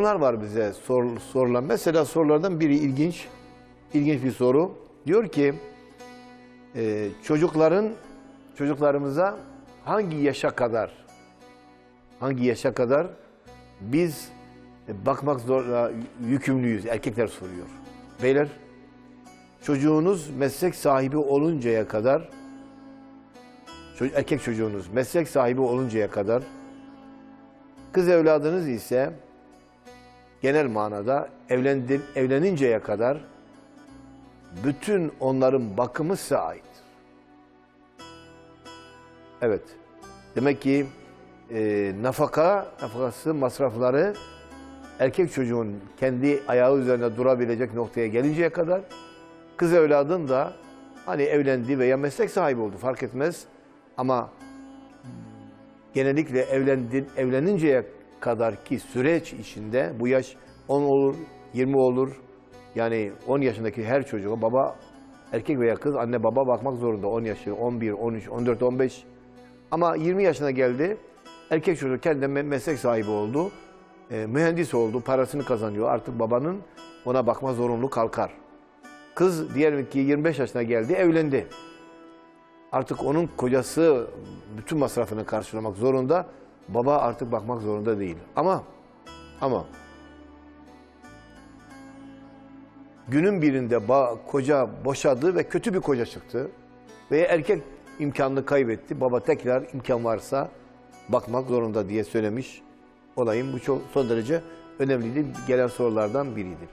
sorular var bize sor, sorulan. Mesela sorulardan biri ilginç. İlginç bir soru. Diyor ki e, çocukların çocuklarımıza hangi yaşa kadar hangi yaşa kadar biz e, bakmak zorla yükümlüyüz? Erkekler soruyor. Beyler çocuğunuz meslek sahibi oluncaya kadar erkek çocuğunuz meslek sahibi oluncaya kadar kız evladınız ise genel manada evlendir, evleninceye kadar bütün onların bakımı size ait. Evet. Demek ki e, nafaka, nafakası, masrafları erkek çocuğun kendi ayağı üzerinde durabilecek noktaya gelinceye kadar kız evladın da hani evlendi veya meslek sahibi oldu fark etmez ama genellikle evlendi, evleninceye kadarki süreç içinde bu yaş 10 olur, 20 olur. Yani 10 yaşındaki her çocuğa baba erkek veya kız anne baba bakmak zorunda. 10 yaşı, 11, 13, 14, 15. Ama 20 yaşına geldi. Erkek çocuk kendine me- meslek sahibi oldu. e, mühendis oldu, parasını kazanıyor. Artık babanın ona bakma zorunluluğu kalkar. Kız diyelim ki 25 yaşına geldi, evlendi. Artık onun kocası bütün masrafını karşılamak zorunda. Baba artık bakmak zorunda değil. Ama ama günün birinde koca boşadı ve kötü bir koca çıktı. Ve erkek imkanını kaybetti. Baba tekrar imkan varsa bakmak zorunda diye söylemiş. Olayın bu çok son derece önemliydi. Gelen sorulardan biriydi.